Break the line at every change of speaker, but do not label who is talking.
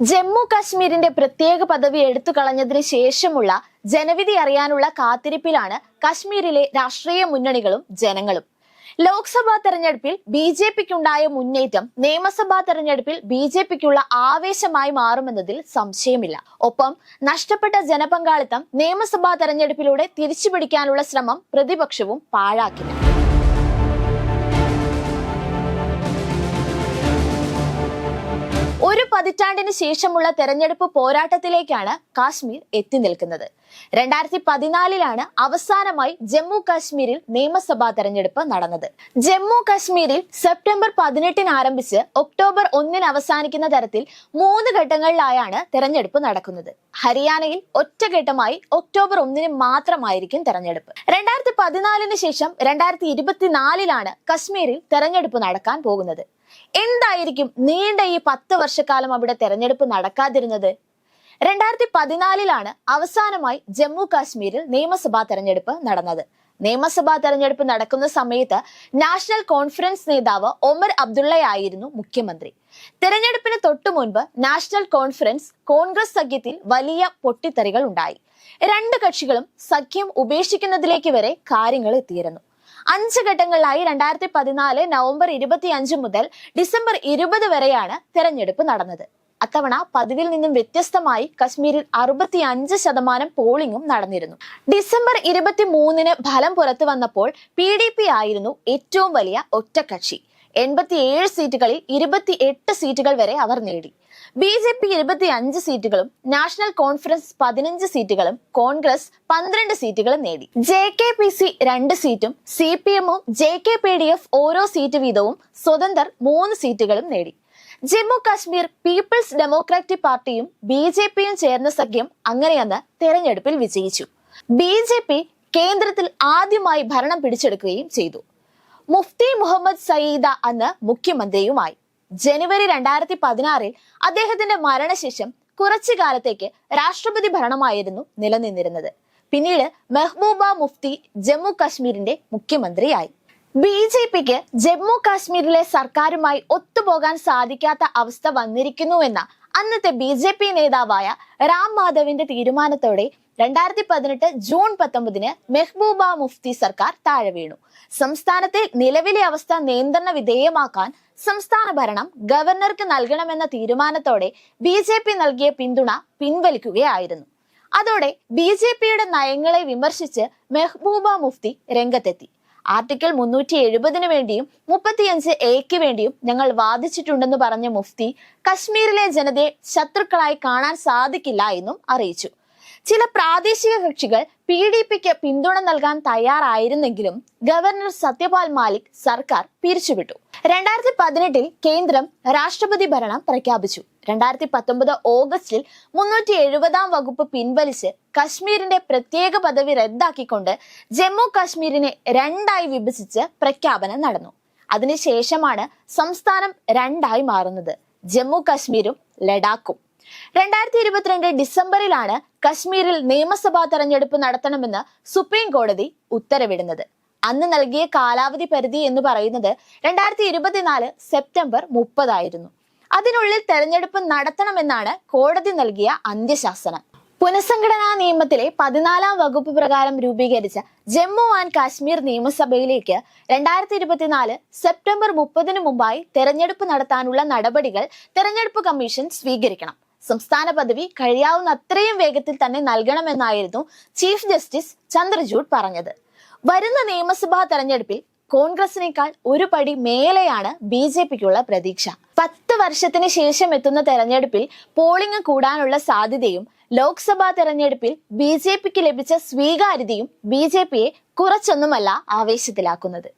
ജമ്മു കാശ്മീരിന്റെ പ്രത്യേക പദവി എടുത്തു കളഞ്ഞതിന് ശേഷമുള്ള ജനവിധി അറിയാനുള്ള കാത്തിരിപ്പിലാണ് കാശ്മീരിലെ രാഷ്ട്രീയ മുന്നണികളും ജനങ്ങളും. ലോക്സഭാ തെരഞ്ഞെടുപ്പിൽ ബി ജെ പിക്കുണ്ടായ മുന്നേറ്റം നിയമസഭാ തെരഞ്ഞെടുപ്പിൽ ബി ജെ പിക്കുള്ള ആവേശമായി മാറുമെന്നതിൽ സംശയമില്ല. ഒപ്പം നഷ്ടപ്പെട്ട ജനപങ്കാളിത്തം നിയമസഭാ തെരഞ്ഞെടുപ്പിലൂടെ തിരിച്ചുപിടിക്കാനുള്ള ശ്രമം പ്രതിപക്ഷവും പാഴാക്കില്ല. പതിറ്റാണ്ടിന് ശേഷമുള്ള തെരഞ്ഞെടുപ്പ് പോരാട്ടത്തിലേക്കാണ് കാശ്മീർ എത്തി നിൽക്കുന്നത്. രണ്ടായിരത്തി പതിനാലിലാണ് അവസാനമായി ജമ്മു കാശ്മീരിൽ നിയമസഭാ തെരഞ്ഞെടുപ്പ് നടന്നത്. ജമ്മു കാശ്മീരിൽ സെപ്റ്റംബർ പതിനെട്ടിന് ആരംഭിച്ച് ഒക്ടോബർ ഒന്നിന് അവസാനിക്കുന്ന തരത്തിൽ മൂന്ന് ഘട്ടങ്ങളിലായാണ് തെരഞ്ഞെടുപ്പ് നടക്കുന്നത്. ഹരിയാനയിൽ ഒറ്റഘട്ടമായി ഒക്ടോബർ ഒന്നിന് മാത്രമായിരിക്കും തെരഞ്ഞെടുപ്പ്. രണ്ടായിരത്തി പതിനാലിന് ശേഷം രണ്ടായിരത്തി ഇരുപത്തിനാലിലാണ് കശ്മീരിൽ തെരഞ്ഞെടുപ്പ് നടക്കാൻ പോകുന്നത്. എന്തായിരിക്കും നീണ്ട ഈ പത്ത് വർഷക്കാലം അവിടെ തെരഞ്ഞെടുപ്പ് നടക്കാതിരുന്നത്? രണ്ടായിരത്തി പതിനാലിലാണ് അവസാനമായി ജമ്മു കാശ്മീരിൽ നിയമസഭാ തെരഞ്ഞെടുപ്പ് നടന്നത്. നിയമസഭാ തെരഞ്ഞെടുപ്പ് നടക്കുന്ന സമയത്ത് നാഷണൽ കോൺഫറൻസ് നേതാവ് ഒമർ അബ്ദുള്ളയായിരുന്നു മുഖ്യമന്ത്രി. തെരഞ്ഞെടുപ്പിന് തൊട്ടു മുൻപ് നാഷണൽ കോൺഫറൻസ് കോൺഗ്രസ് സഖ്യത്തിൽ വലിയ പൊട്ടിത്തെറികൾ ഉണ്ടായി. രണ്ട് കക്ഷികളും സഖ്യം ഉപേക്ഷിക്കുന്നതിലേക്ക് വരെ കാര്യങ്ങൾ എത്തിയിരുന്നു. അഞ്ച് ഘട്ടങ്ങളിലായി രണ്ടായിരത്തി പതിനാല് നവംബർ ഇരുപത്തി അഞ്ച് മുതൽ ഡിസംബർ ഇരുപത് വരെയാണ് തെരഞ്ഞെടുപ്പ് നടന്നത്. അത്തവണ പതിവിൽ നിന്നും വ്യത്യസ്തമായി കശ്മീരിൽ അറുപത്തി അഞ്ച് ശതമാനം പോളിംഗും നടന്നിരുന്നു. ഡിസംബർ ഇരുപത്തി മൂന്നിന് ഫലം പുറത്തു വന്നപ്പോൾ പി ഡി പി ആയിരുന്നു ഏറ്റവും വലിയ ഒറ്റക്കക്ഷി. എൺപത്തിയേഴ് സീറ്റുകളിൽ ഇരുപത്തി എട്ട് സീറ്റുകൾ വരെ അവർ നേടി. ബി ജെ പി ഇരുപത്തി അഞ്ച് സീറ്റുകളും നാഷണൽ കോൺഫറൻസ് പതിനഞ്ച് സീറ്റുകളും കോൺഗ്രസ് പന്ത്രണ്ട് സീറ്റുകളും നേടി. ജെ കെ പി സി രണ്ട് സീറ്റും സി പി എമ്മും J K P D F ഓരോ സീറ്റ് വീതവും സ്വതന്ത്രർ മൂന്ന് സീറ്റുകളും നേടി. ജമ്മു കാശ്മീർ പീപ്പിൾസ് ഡെമോക്രാറ്റിക് പാർട്ടിയും ബി ജെ പിയും ചേർന്ന സഖ്യം അങ്ങനെയെന്ന് തെരഞ്ഞെടുപ്പിൽ വിജയിച്ചു. ബി ജെ പി കേന്ദ്രത്തിൽ ആദ്യമായി ഭരണം പിടിച്ചെടുക്കുകയും ചെയ്തു. മുഫ്തി മുഹമ്മദ് സയീദ അന്ന് മുഖ്യമന്ത്രിയുമായി. ജനുവരി രണ്ടായിരത്തി പതിനാറിൽ അദ്ദേഹത്തിന്റെ മരണശേഷം കുറച്ചു കാലത്തേക്ക് രാഷ്ട്രപതി ഭരണമായിരുന്നു നിലനിന്നിരുന്നത്. പിന്നീട് മെഹ്ബൂബ മുഫ്തി ജമ്മു കാശ്മീരിന്റെ മുഖ്യമന്ത്രിയായി. ബി ജെ പിക്ക് ജമ്മു കാശ്മീരിലെ സർക്കാരുമായി ഒത്തുപോകാൻ സാധിക്കാത്ത അവസ്ഥ വന്നിരിക്കുന്നുവെന്ന അന്നത്തെ ബി ജെ പി നേതാവായ റാം മാധവിന്റെ തീരുമാനത്തോടെ രണ്ടായിരത്തി പതിനെട്ട് ജൂൺ പത്തൊമ്പതിന് മെഹ്ബൂബ മുഫ്തി സർക്കാർ താഴെ വീണു. സംസ്ഥാനത്തെ നിലവിലെ അവസ്ഥ നിയന്ത്രണ വിധേയമാക്കാൻ സംസ്ഥാന ഭരണം ഗവർണർക്ക് നൽകണമെന്ന തീരുമാനത്തോടെ ബി ജെ പി നൽകിയ പിന്തുണ പിൻവലിക്കുകയായിരുന്നു. അതോടെ ബി ജെ പിയുടെ നയങ്ങളെ വിമർശിച്ച് മെഹ്ബൂബ മുഫ്തി രംഗത്തെത്തി. ആർട്ടിക്കിൾ മുന്നൂറ്റി എഴുപതിന് വേണ്ടിയും മുപ്പത്തിയഞ്ച് എക്ക് വേണ്ടിയും ഞങ്ങൾ വാദിച്ചിട്ടുണ്ടെന്ന് പറഞ്ഞ മുഫ്തി കശ്മീരിലെ ജനതയെ ശത്രുക്കളായി കാണാൻ സാധിക്കില്ല എന്നും അറിയിച്ചു. ചില പ്രാദേശിക കക്ഷികൾ പി ഡി പിക്ക് പിന്തുണ നൽകാൻ തയ്യാറായിരുന്നെങ്കിലും ഗവർണർ സത്യപാൽ മാലിക് സർക്കാർ പിരിച്ചുവിട്ടു. രണ്ടായിരത്തി പതിനെട്ടിൽ കേന്ദ്രം രാഷ്ട്രപതി ഭരണം പ്രഖ്യാപിച്ചു. രണ്ടായിരത്തി പത്തൊമ്പത് ഓഗസ്റ്റിൽ മുന്നൂറ്റി എഴുപതാം വകുപ്പ് പിൻവലിച്ച് കശ്മീരിന്റെ പ്രത്യേക പദവി റദ്ദാക്കിക്കൊണ്ട് ജമ്മു കാശ്മീരിനെ രണ്ടായി വിഭജിച്ച് പ്രഖ്യാപനം നടന്നു. അതിനുശേഷമാണ് സംസ്ഥാനം രണ്ടായി മാറുന്നത്. ജമ്മു കാശ്മീരും ലഡാക്കും. രണ്ടായിരത്തി ഇരുപത്തിരണ്ട് ഡിസംബറിലാണ് കശ്മീരിൽ നിയമസഭാ തെരഞ്ഞെടുപ്പ് നടത്തണമെന്ന് സുപ്രീം കോടതി ഉത്തരവിടുന്നത്. അന്ന് നൽകിയ കാലാവധി പരിധി എന്ന് പറയുന്നത് രണ്ടായിരത്തി ഇരുപത്തിനാല് സെപ്റ്റംബർ മുപ്പതായിരുന്നു. അതിനുള്ളിൽ തെരഞ്ഞെടുപ്പ് നടത്തണമെന്നാണ് കോടതി നൽകിയ അന്ത്യശാസനം. പുനഃസംഘടനാ നിയമത്തിലെ പതിനാലാം വകുപ്പ് പ്രകാരം രൂപീകരിച്ച ജമ്മു ആൻഡ് കാശ്മീർ നിയമസഭയിലേക്ക് രണ്ടായിരത്തി ഇരുപത്തിനാല് സെപ്റ്റംബർ മുപ്പതിനു മുമ്പായി തെരഞ്ഞെടുപ്പ് നടത്താനുള്ള നടപടികൾ തെരഞ്ഞെടുപ്പ് കമ്മീഷൻ സ്വീകരിക്കണം. സംസ്ഥാന പദവി കഴിയാവുന്ന അത്രയും വേഗത്തിൽ തന്നെ നൽകണമെന്നായിരുന്നു ചീഫ് ജസ്റ്റിസ് ചന്ദ്രചൂഡ് പറഞ്ഞത്. വരുന്ന നിയമസഭാ തെരഞ്ഞെടുപ്പിൽ കോൺഗ്രസിനേക്കാൾ ഒരു പടി മേലെയാണ് ബി ജെ പിക്കുള്ള പ്രതീക്ഷ. പത്ത് വർഷത്തിന് ശേഷം എത്തുന്ന തെരഞ്ഞെടുപ്പിൽ പോളിംഗ് കൂടാനുള്ള സാധ്യതയും ലോക്സഭാ തെരഞ്ഞെടുപ്പിൽ ബി ജെ പിക്ക് ലഭിച്ച സ്വീകാര്യതയും ബി ജെ പിയെ കുറച്ചൊന്നുമല്ല ആവേശത്തിലാക്കുന്നത്.